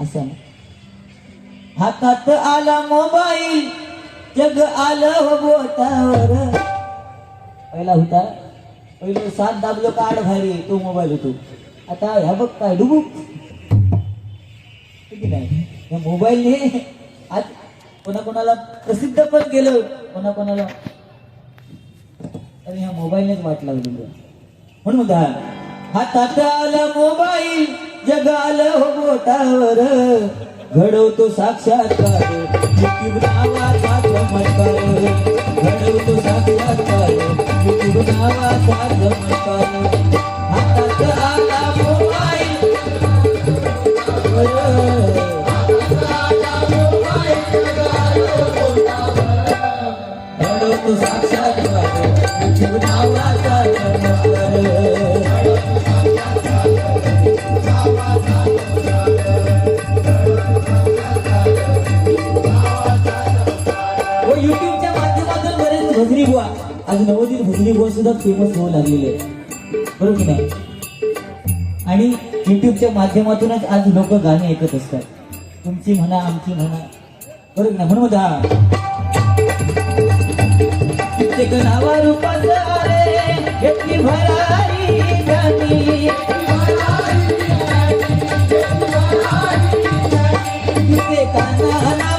असं हातात आला मोबाईल जग आलं हो बोटावर. पहिला होता पहिलं सात दाबलो का आड भारी तो मोबाईल होतो. आता ह्या बघ काय डुबुक किती काय? या मोबाईलने आज कोणाकोणाला प्रसिद्ध पण केलं कोणाकोणाला. तर ह्या मोबाईलनेच वाट लावली म्हणून हातात आला मोबाईल जग हो बोटावर. घडवतो साक्षात्कार युट्यूब नावाचा चमत्कार घडवतो साक्षात्कार नावाचा चमत्कार हातात आला हो मोबाईल हो घडवतो साक्षात्कार सुद्धा फेमस होऊ लागलेले आहेत. बरोबर नाही? आणि युट्यूबच्या माध्यमातूनच आज लोक गाणी ऐकत असतात. तुमची म्हणा आमची म्हणा. बरोबर ना म्हणून हा. कित्येक नावा भरारी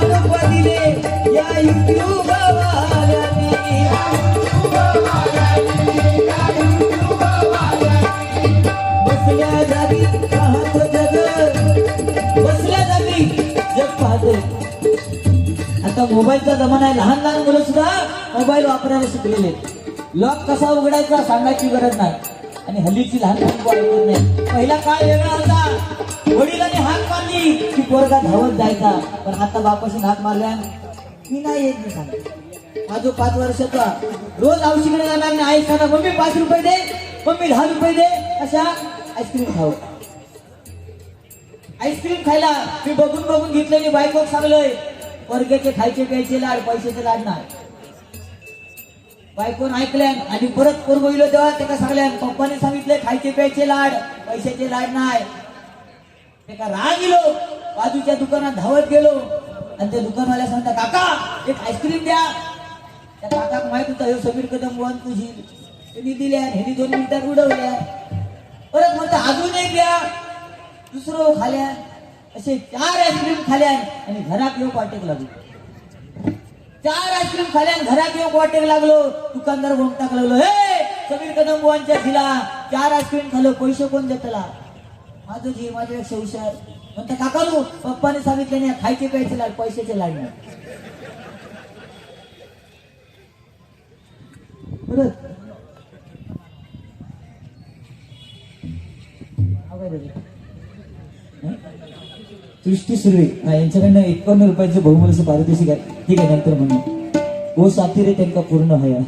रूप दिले या युट्यूब आता मोबाईलचा जमाना आहे. लहान लहान मुलं सुद्धा मोबाईल वापरायला शिकलेले लॉक कसा उघडायचा सांगायची गरज नाही. आणि हल्लीची लहान लहान नाही. पहिला काळ वेगळा होता. वडिलांनी हात मारली की पोरगा धावत जायचा. पण आता बापाशी हात मारल्या मी नाही येत मी सांग जो पाच वर्षाचा रोज औषधीकडे जाणार आणि आई सांगा मम्मी पाच रुपये दे. मम्मी दहा रुपये दे. अशा आईस्क्रीम खाऊ आईस्क्रीम खायला मी बघून बघून घेतलेली बायको सांगलोय वर्गाचे खायचे प्यायचे लाड पैशाचे लाड नाही. बायकोन ऐकल्यान आणि परत पोरगो बोललो तेव्हा त्याला सांगल्यान पप्पाने सांगितले खायचे प्यायचे लाड पैशाचे लाड नाही. त्याका राग गेलो बाजूच्या दुकानात धावत गेलो. आणि त्या दुकानवाल्या सांगता काका एक आईस्क्रीम द्या. त्या काकाक माहीत होता हे समीर कदम वन तुझी. त्यांनी दिल्या ह्यांनी दोन मिनिटात उडवल्या. परत म्हणता अजून एक द्या. दुसरं खाल्या असे चार आईस्क्रीम खाल्या आणि घरात येऊ वाटेक लागलो. चार आईस्क्रीम खाल्या आणि घरात येऊ वाटेक लागलो. दुकानदार बोमटाक लागलो. हे समीर कदम बुवांच्या दिला चार आईस्क्रीम खालो पैसे कोण देतला? माझं जी माझ्यापेक्षा हुशार. म्हणता काकालू पप्पाने सांगितले नाही खायचे प्यायचे लाड पैशाचे लाड नाही. सृष्टी सुर्वे यांच्याकडनं एकावन्न रुपयाचं बहुमूल्य पारितोषिक आहे. ठीक आहे नंतर म्हणून ओ साथी रे त्यांना पूर्ण हया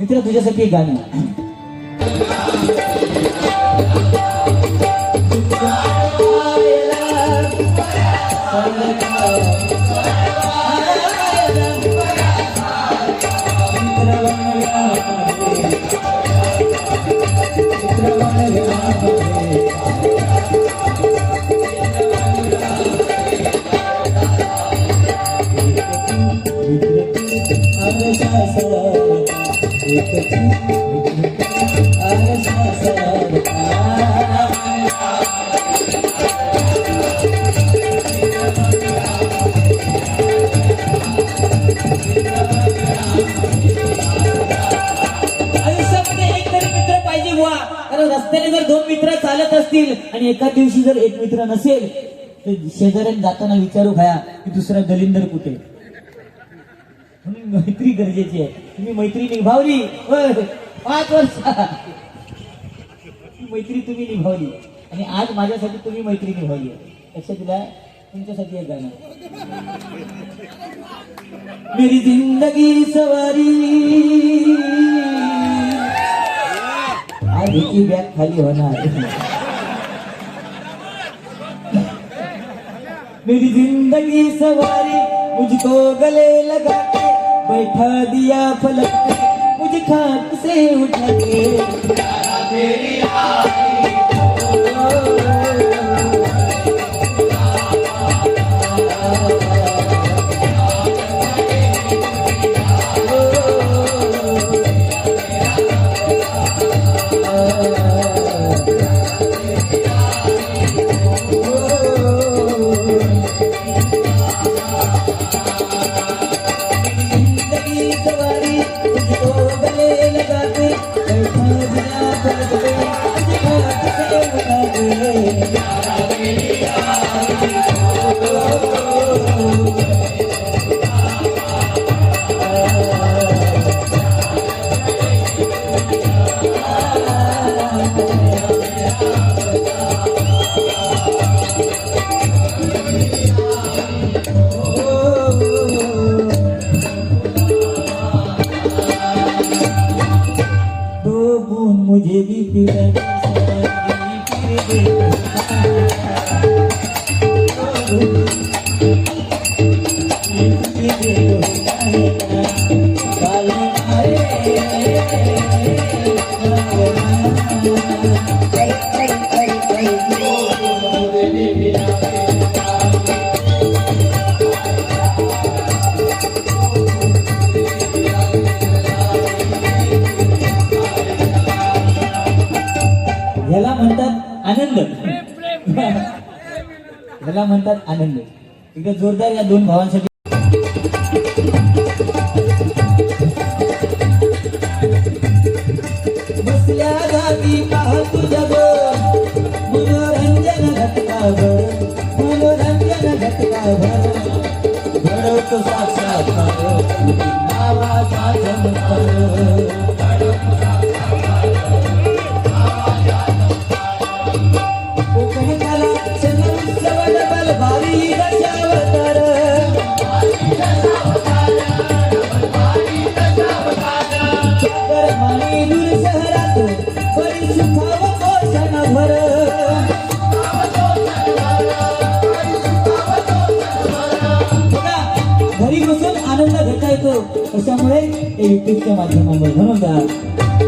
मित्र तुझ्यासाठी एक गाणं रस्त्याने जर दोन मित्र चालत असतील आणि एका दिवशी जर एक मित्र नसेल तर शेजाऱ्याने जाताना विचारू खाया की दुसरा दलिंदर कुठे? म्हणून मैत्री गरजेची आहे. तुम्ही मैत्री निभावली. पाच वर्ष. मैत्री तुम्ही निभावली. आणि आज माझ्यासाठी तुम्ही मैत्री निभावली लक्षात दिला. तुमच्यासाठी एक गाणं. मेरी जिंदगी सवारी. आधीची बॅग खाली होणार. मेरी जिंदगी सवारी. मुझको गले लगा. बैठा दिया फलक मुझे खाक से उठा के तेरी आई You. त्याला म्हणतात आनंद. एकदा जोरदार या दोन भावांसाठी आपल्या युट्यूबच्या माध्यमातून. म्हणून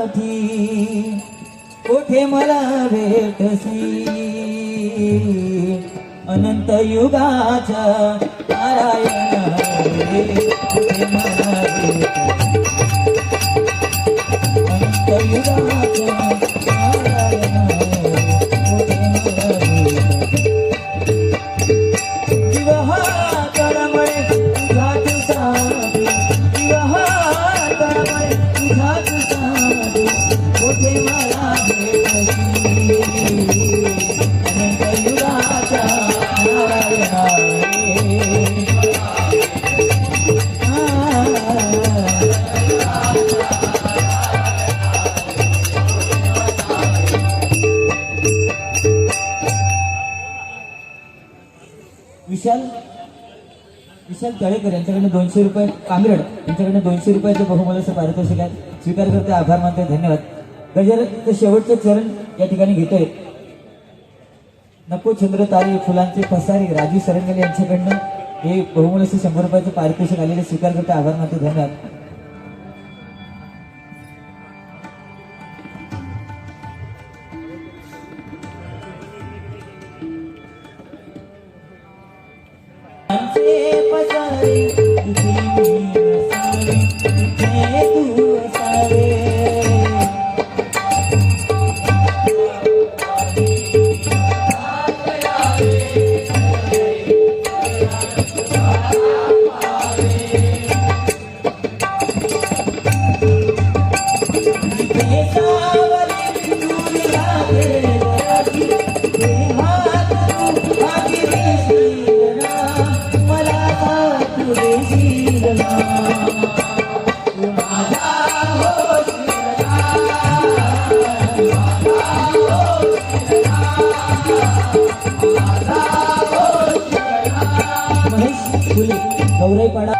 साथी कोठे मला भेटसी अनंत युगाचा नारायण अनंत युगा विशाल विशाल तळेकर यांच्याकडनं दोनशे रुपये कामिरड यांच्याकडनं दोनशे रुपयाचं बहुमोलाचं पारितोषिक आहे स्वीकार करते आभार मानते धन्यवाद. गजराचं शेवटचं चरण या ठिकाणी घेतोय. नको चंद्र तारी फुलांचे पसारी राजू सरंगले यांच्याकडनं हे बहुमोलाचे शंभर रुपयाचं पारितोषिक आलेले स्वीकार करते आभार मानते धन्यवाद. गौराईपाडा